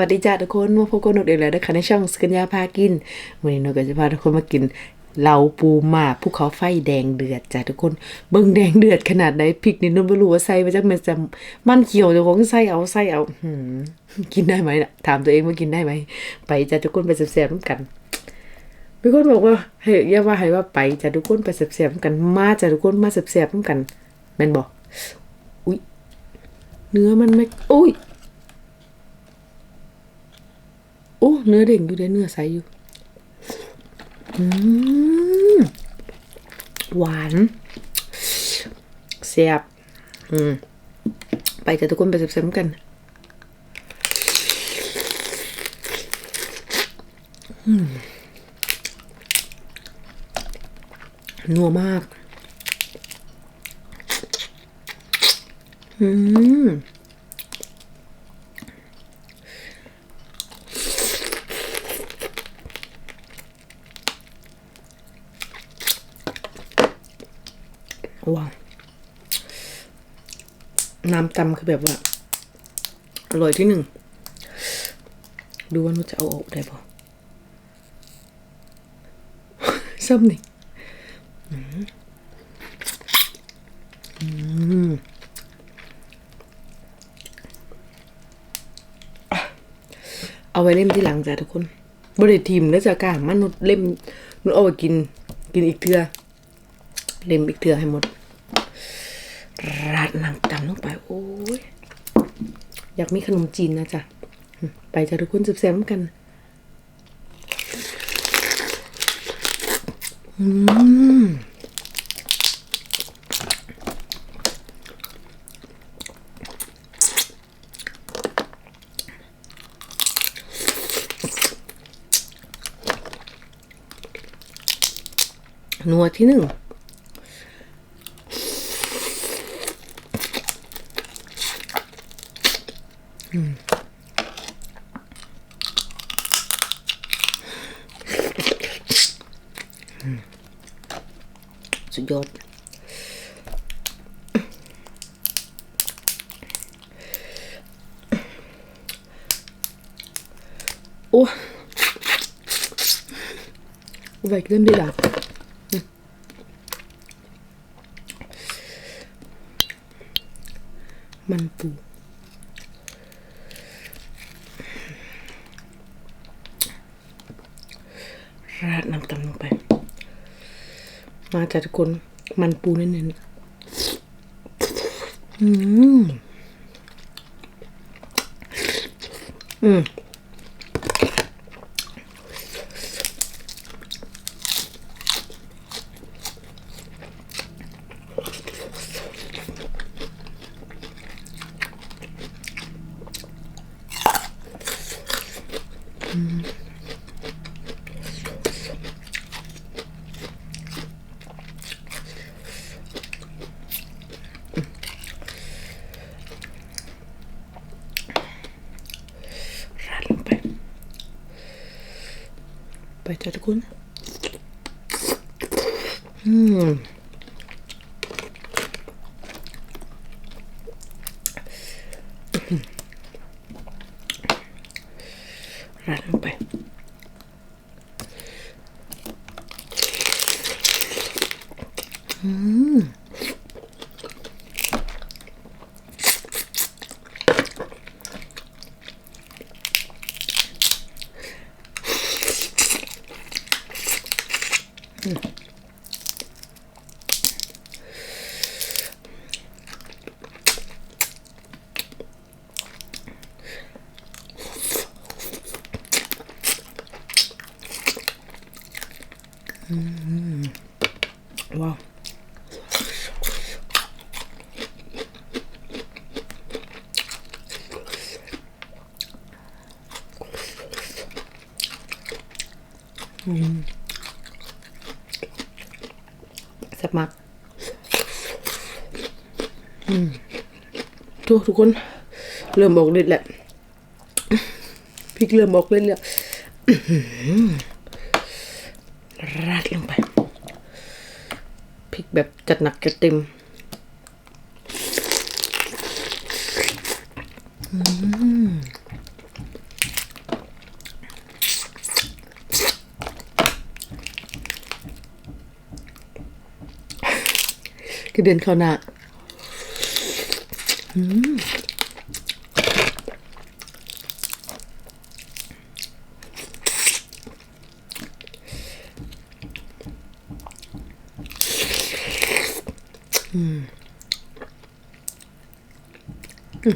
วัสดีจ้าทุกคนมาพบกับนกเดียวแล้วนะคะในช่องสกัญญาพากินวันนี้นกก็จะพาทุกคนมากินเหลาปูหมาภูเขาไฟแดงเดือดจ้าทุกคนเบิ่งแดงเดือดขนาดไหนพริกนี่นกไม่รู้ว่าใส่มาจากมันจะมันเขียวเดี๋ยวคงใส่เอาใส่เอาหืมกินได้ไหมล่ะถามตัวเองว่ากินได้ไหมไปจ้าทุกคนไปแซ่บๆน้ำกันมีคนบอกว่าเฮ้ยอย่าว่าให้ว่าไปจ้ะทุกคนไปแซ่บๆน้ำกันมาจ้ะทุกคนมาแซ่บๆน้ำกันแม่นบอกอุ้ยเนื้อมันไม่อุ้ยโอ้เนื้อเด้งอยู่ได้เนื้อใสอยู่อหวานแซ่บอืมไปจะทุกคนไปแซ่บๆกันนัวมาก อืม ว้าวน้ำตำคือแบบว่า อร่อยที่หนึ่ง ดูว่านุจะเอาออกได้ปะซ้ำนี่เอาไว้เล่มที่หลังจ้ะทุกคนบริทีมแล้วจะกล้ามนุษย์เล่มนุษย์เอาไปกิน กินอีกเทือ เล่มอีกเทือให้หมด ราดน้ำตำลงไป โอ้ย อยากมีขนมจีนนะจ๊ะ ไปจ้ะทุกคนแซ่บๆกันนัวที่หนึ่ง สุดยอดโอ้ไว้เริ่มได้ละมันปู ราดน้ำตำลงไป มาจากทุกคนมันปูเน้นๆอืม อืม ราดลงไป ไปจ้ะทุกคนอืมราดลงไป ว้าวแซ่บมากอืมทุกทุกคน เริ่มบอกฤทธิ์แล้วพริกเริ่มบอกฤทธิ์แล้ว แบบจัดหนักจัดเต็มคือเดือนเข้าหน้าอืม ปู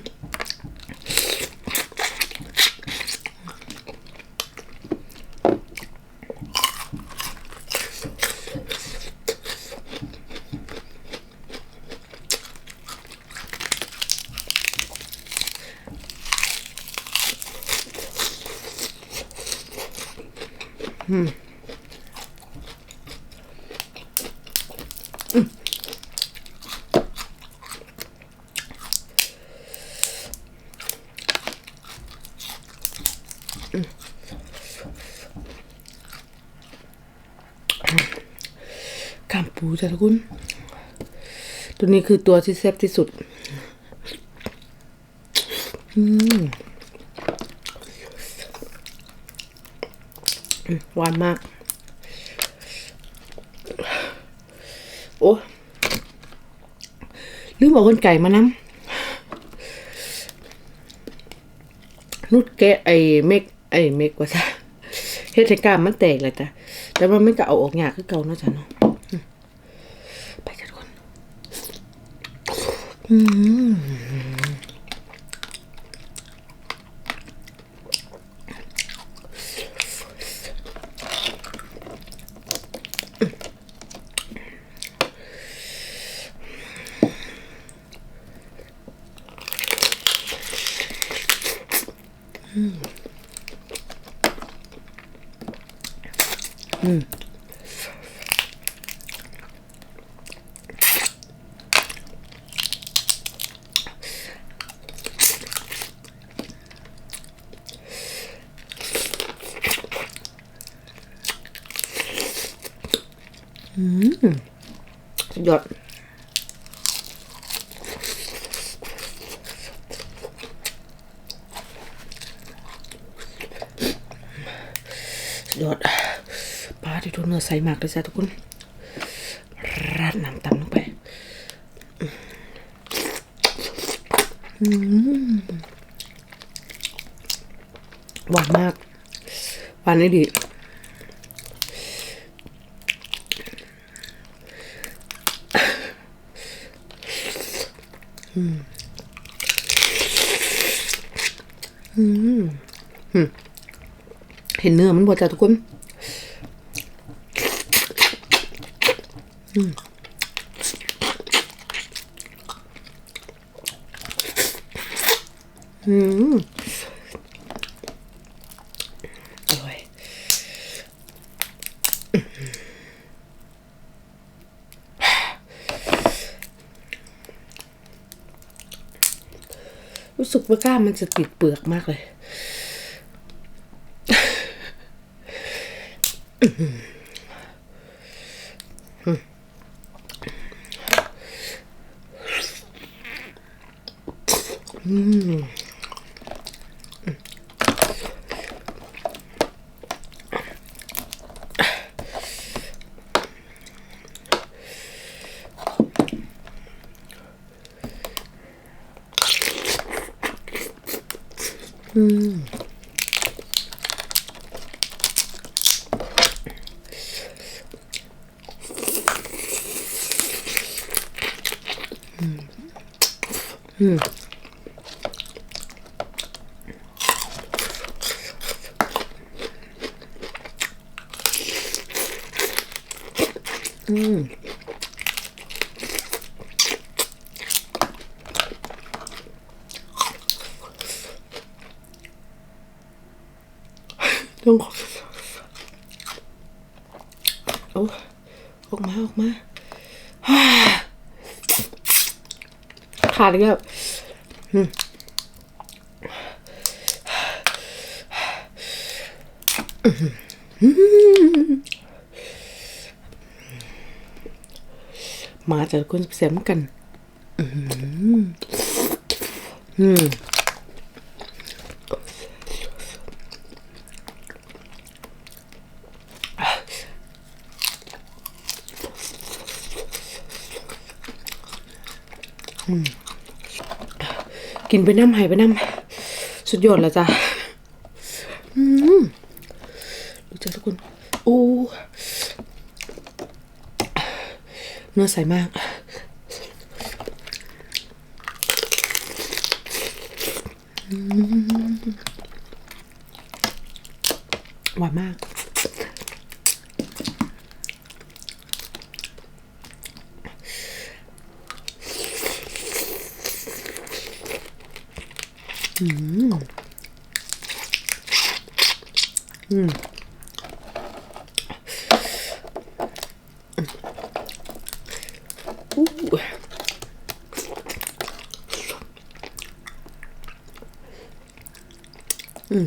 จ้ะทุกคนตัวนี้คือตัวที่แซ่บที่สุด อืมหวานมาก โอ้ลืมบอกคนไก่มาน้ำนุดแกะไอ้เมกไอ้เมกว่าซะเฮ็ดให้กล้ามมันแตกเลยจ้ะแต่ว่ามันก็เอาออกยากคือเก่าเนาะจ้ะเนาะอืมไปจ้ะทุกคน สุด ยอดดยอดปลาที่ทุนเนื้อใสมากเลยจ้ะทุกคน ราดน้ำตำลงไป หวานมาก หวานนี่ดี เห็นเนื้อมันบดจ้ะทุกคนอืมอร่อยรู้สึกว่ากล้ามมันจะติดเปลือกมากเลย ต้อง เอาออกมา ออกมา ขาดแล้วอืมาจากคนแซมกัน อืมอืมอืม กินไปน้ำหายไปน้ำสุดยอดแล้วจ้ะรู้จักทุกคนโอ้เนื้อใสมาก หวานมาก อืมอู้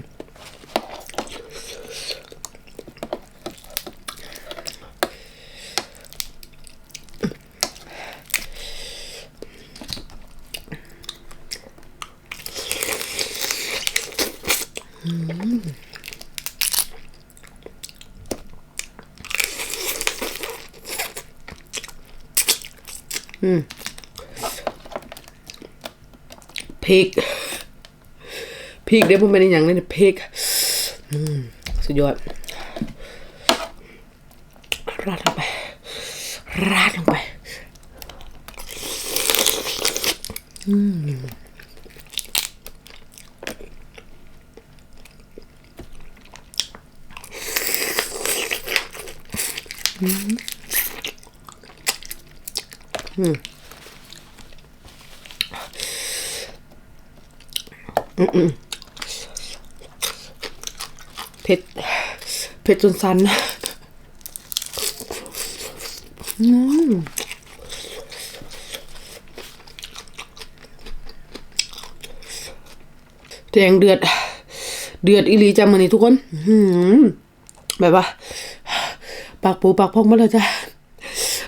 พริกพริกเดี๋ยวผมเป็นอย่างนี้พริกสุดยอดราดลงไปราดลงไป เผ็ด เผ็ดจนสันอืมแดงเดือด เดือดอีลีจ้ามันนี่ทุกคนอื้อหือแบบว่า ปากปูปากพองมาแล้วจ้ะ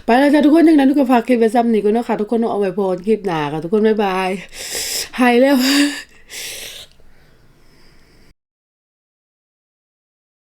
ไปแล้วจ้ะทุกคนยังนั้นทุกคนฝากคลิปไว้ซ้ำนี้ก็เนาะค่ะทุกคนเอาไว้พอคลิปหนาค่ะทุกคนบ๊ายบายหายแล้ว